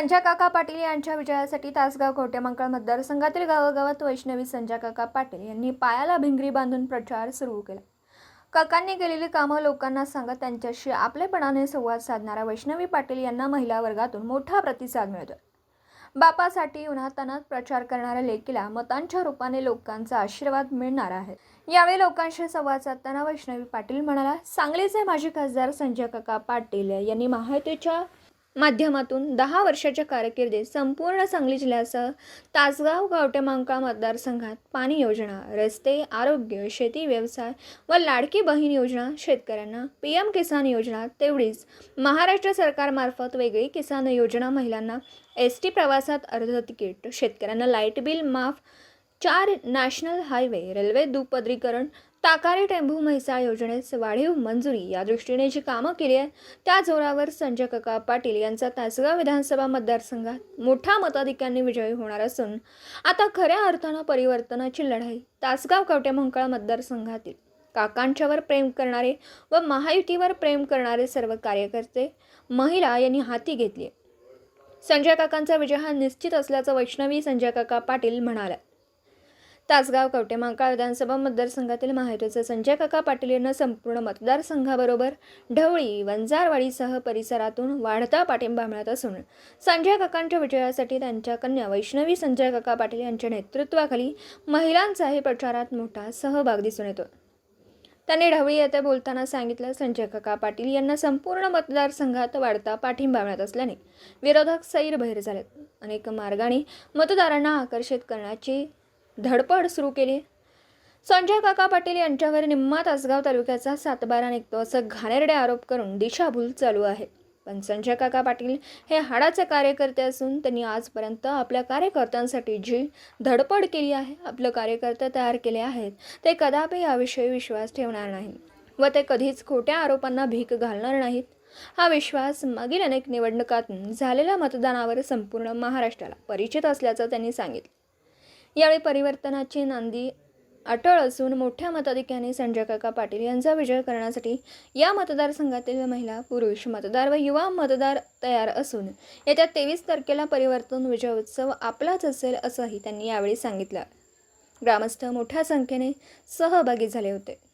संजय काका पाटील यांच्या विजयासाठी तासगाव घोटेमंकळ मतदारसंघातील गावागावात वैष्णवी संजय काका पाटील यांनी पायाला भिंगरी बांधून प्रचार सुरू केला. काकांनी केलेली कामं लोकांना सांगत त्यांच्याशी आपलेपणाने संवाद साधणाऱ्या वैष्णवी पाटील यांना महिला वर्गातून मोठा प्रतिसाद मिळतो बापासाठी उन्हातानात प्रचार करणाऱ्या लेकीला मतांच्या रूपाने लोकांचा आशीर्वाद मिळणार आहे. यावेळी लोकांशी संवाद साधताना वैष्णवी पाटील म्हणाला सांगलीचे माजी खासदार संजय काका पाटील यांनी महायुतीच्या माध्यमातून दहा वर्षाच्या कारकिर्दीत संपूर्ण सांगली जिल्ह्यासह तासगाव गावटेमांकाळ मतदारसंघात पाणी योजना रस्ते आरोग्य शेती व्यवसाय व लाडकी बहीण योजना शेतकऱ्यांना पी एम किसान योजना तेवढीच. महाराष्ट्र सरकारमार्फत वेगळी किसान योजना महिलांना एस टी प्रवासात अर्ध तिकीट शेतकऱ्यांना लाइट बिल माफ चार नॅशनल हायवे रेल्वे दुपदरीकरण ताकारी टेंभू म्हैसाळ योजनेस वाढीव मंजुरी या दृष्टीने जी कामं केली आहे त्या जोरावर संजय काका पाटील यांचा तासगाव विधानसभा मतदारसंघात मोठ्या मताधिक्यांनी विजयी होणार असून आता खऱ्या अर्थानं परिवर्तनाची लढाई तासगाव कवटेमंकाळ मतदारसंघातील काकांच्यावर प्रेम करणारे व महायुतीवर प्रेम करणारे सर्व कार्यकर्ते महिला यांनी हाती घेतली आहे. संजय काकांचा विजय हा निश्चित असल्याचं वैष्णवी संजय काका पाटील म्हणाल्या तासगाव कवटे मांकाळ विधानसभा मतदारसंघातील महायुतीचे संजय काका पाटील यांना संपूर्ण मतदारसंघाबरोबर ढवळी वंजारवाडीसह परिसरातून वाढता पाठिंबा मिळत असून संजय काकांच्या विजयासाठी त्यांच्या कन्या वैष्णवी संजय काका पाटील यांच्या नेतृत्वाखाली महिलांचाही प्रचारात मोठा सहभाग दिसून येतो. त्यांनी ढवळी येथे बोलताना सांगितलं संजय काका पाटील यांना संपूर्ण मतदारसंघात वाढता पाठिंबा मिळत असल्याने विरोधक सैरभैर झालेत. अनेक मार्गाने मतदारांना आकर्षित करण्याची धडपड सुरू केली. संजय काका पाटील यांच्यावर निम्मा तासगाव तालुक्याचा सातबारा निघतो असं घाणेरडे आरोप करून दिशाभूल चालू आहे. पण संजय काका पाटील हे हाडाचे कार्यकर्ते असून त्यांनी आजपर्यंत आपल्या कार्यकर्त्यांसाठी जी धडपड केली आहे आपलं कार्यकर्ते तयार केले आहेत ते कदापि याविषयी विश्वास ठेवणार नाही व ते कधीच खोट्या आरोपांना भीक घालणार नाहीत. हा विश्वास मागील अनेक निवडणुकातून झालेल्या मतदानावर संपूर्ण महाराष्ट्राला परिचित असल्याचं त्यांनी सांगितलं. यावेळी परिवर्तनाची नांदी अटळ असून मोठ्या मताधिक्याने संजय काका पाटील यांचा विजय करण्यासाठी या मतदारसंघातील महिला पुरुष मतदार व युवा मतदार तयार असून येत्या तेवीस तारखेला परिवर्तन विजय उत्सव आपलाच असेल असंही त्यांनी यावेळी सांगितलं. ग्रामस्थ मोठ्या संख्येने सहभागी झाले होते.